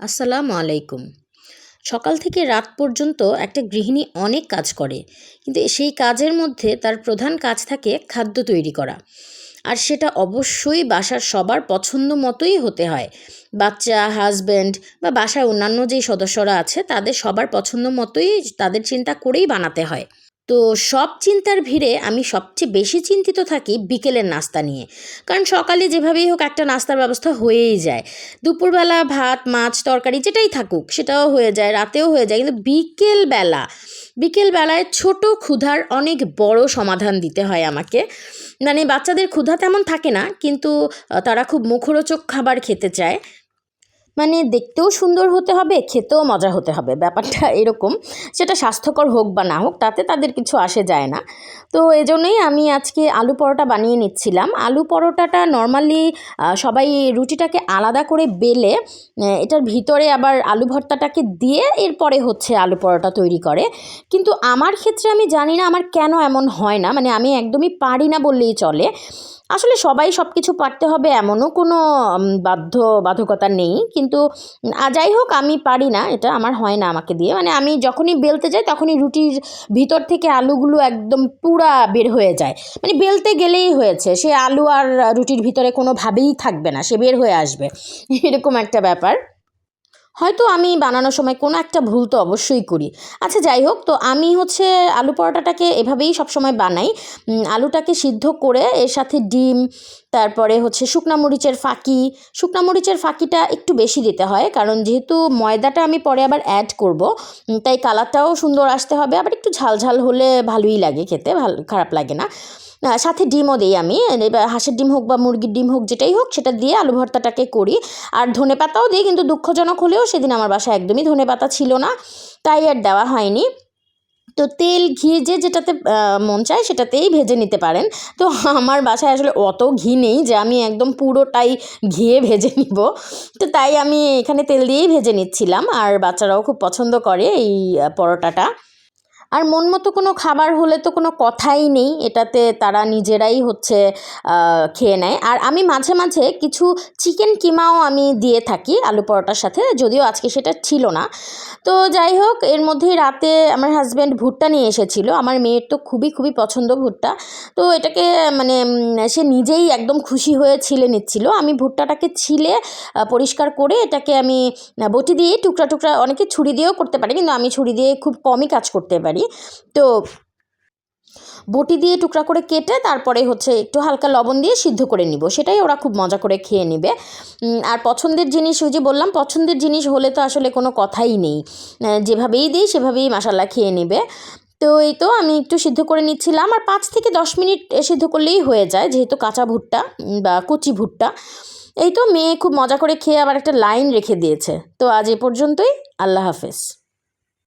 আসসালামু আলাইকুম। সকাল থেকে রাত পর্যন্ত একটা গৃহিণী অনেক কাজ করে, কিন্তু সেই কাজের মধ্যে তার প্রধান কাজ থাকে খাদ্য তৈরি করা। আর সেটা অবশ্যই বাসার সবার পছন্দ মতোই হতে হয়। বাচ্চা হাজব্যান্ড বা বাসায় অন্যান্য যেই সদস্যরা আছে, তাদের সবার পছন্দ মতোই তাদের চিন্তা করেই বানাতে হয়। তো সব চিন্তার ভিড়ে আমি সবচেয়ে বেশি চিন্তিত থাকি বিকেলের নাস্তা নিয়ে। কারণ সকালে যেভাবেই হোক একটা নাস্তার ব্যবস্থা হয়েই যায়। দুপুরবেলা ভাত, মাছ, তরকারি যেটাই থাকুক, সেটাও হয়ে যায়, রাতেও হয়ে যায়। কিন্তু বিকেলবেলা, বিকেলবেলায় ছোট ক্ষুধার অনেক বড় সমাধান দিতে হয় আমাকে। মানে বাচ্চাদের ক্ষুধা তেমন থাকে না, কিন্তু তারা খুব মুখরোচক খাবার খেতে চায়। মানে দেখতেও সুন্দর হতে হবে, খেতেও মজা হতে হবে। ব্যাপারটা এরকম, সেটা স্বাস্থ্যকর হোক বা না হোক, তাতে তাদের কিছু আসে যায় না। তো এজন্যই আমি আজকে আলু পরোটা বানিয়ে নিচ্ছিলাম। আলু পরোটাটা নর্মালি সবাই রুটিটাকে আলাদা করে বেলে এটার ভিতরে আবার আলু ভর্তাটাকে দিয়ে এরপরে হচ্ছে আলু পরোটা তৈরি করে। কিন্তু আমার ক্ষেত্রে আমি জানি না, আমার কেন এমন হয় না। মানে আমি একদমই পারি না বললেই চলে। আসলে সবাই সব কিছু পারতে হবে এমনও কোনো বাধ্য, বাধকতা নেই। কিন্তু যাই হোক, আমি পারি না, এটা আমার হয় না আমাকে দিয়ে। মানে আমি যখনই বেলতে যাই, তখনই রুটির ভিতর থেকে আলুগুলো একদম পুরা বের হয়ে যায়। মানে বেলতে গেলেই হয়েছে, সে আলু আর রুটির ভিতরে কোনোভাবেই থাকবে না, সে বের হয়ে আসবে। এরকম একটা ব্যাপার। হয়তো আমি বানানোর সময় কোনো একটা ভুল তো অবশ্যই করি। আচ্ছা যাই হোক, তো আমি হচ্ছে আলু পরোটাটাকে এভাবেই সবসময় বানাই। আলুটাকে সিদ্ধ করে এর সাথে ডিম, তারপরে হচ্ছে শুকনা মরিচের ফাঁকি। শুকনা মরিচের ফাঁকিটা একটু বেশি দিতে হয়, কারণ যেহেতু ময়দাটা আমি পরে আবার অ্যাড করব তাই কালারটাও সুন্দর আসতে হবে। আবার একটু ঝাল ঝাল হলে ভালোই লাগে খেতে, ভালো, খারাপ লাগে না। সাথে ডিমও দিই আমি। এবার হাঁসের ডিম হোক বা মুরগির ডিম হোক, যেটাই হোক, সেটা দিয়ে আলু ভর্তাটাকে করি। আর ধনে পাতাও দিই, কিন্তু দুঃখজনক হলেও সেদিন আমার বাসায় একদমই ধনে পাতা ছিল না, তাই আর দেওয়া হয়নি। তো তেল ঘি যে যেটাতে মন চায়, সেটাতেই ভেজে নিতে পারেন। তো আমার বাসায় আসলে অত ঘি নেই যে আমি একদম পুরোটাই ঘিয়ে ভেজে নিব। তো তাই আমি এখানে তেল দিয়েই ভেজে নিচ্ছিলাম। আর বাচ্চারাও খুব পছন্দ করে এই পরোটাটা। আর মন মতো কোনো খাবার হলে তো কোনো কথাই নেই, এটাতে তারা নিজেরাই হচ্ছে খেয়ে নেয়। আর আমি মাঝে মাঝে কিছু চিকেন কিমাও আমি দিয়ে থাকি আলু পরোটার সাথে, যদিও আজকে সেটা ছিল না। তো যাই হোক, এর মধ্যেই রাতে আমার হাজব্যান্ড ভুট্টা নিয়ে এসেছিল। আমার মেয়ের তো খুবই খুবই পছন্দ ভুট্টা। তো এটাকে মানে সে নিজেই একদম খুশি হয়ে ছিলে নিচ্ছিল। আমি ভুট্টাটাকে ছিলে পরিষ্কার করে এটাকে আমি বটি দিয়ে টুকরা টুকরা অনেকে ছুরি দিয়েও করতে পারে, কিন্তু আমি ছুরি দিয়ে খুব কমই কাজ করতে পারি। তো বটি দিয়ে টুকরা করে কেটে তারপরে হচ্ছে একটু হালকা লবণ দিয়ে সিদ্ধ করে নিব। সেটাই ওরা খুব মজা করে খেয়ে নেবে। আর পছন্দের জিনিস ওই যে বললাম, পছন্দের জিনিস হলে তো আসলে কোনো কথাই নেই। যেভাবেই দিই সেভাবেই মশালা খেয়ে নেবে। তো এই তো আমি একটু সিদ্ধ করে নিচ্ছিলাম। আর পাঁচ থেকে দশ মিনিট সিদ্ধ করলেই হয়ে যায়, যেহেতু কাঁচা ভুট্টা বা কচি ভুট্টা। এই তো মেয়ে খুব মজা করে খেয়ে আবার একটা লাইন রেখে দিয়েছে। তো আজ এ পর্যন্তই। আল্লাহ হাফেজ।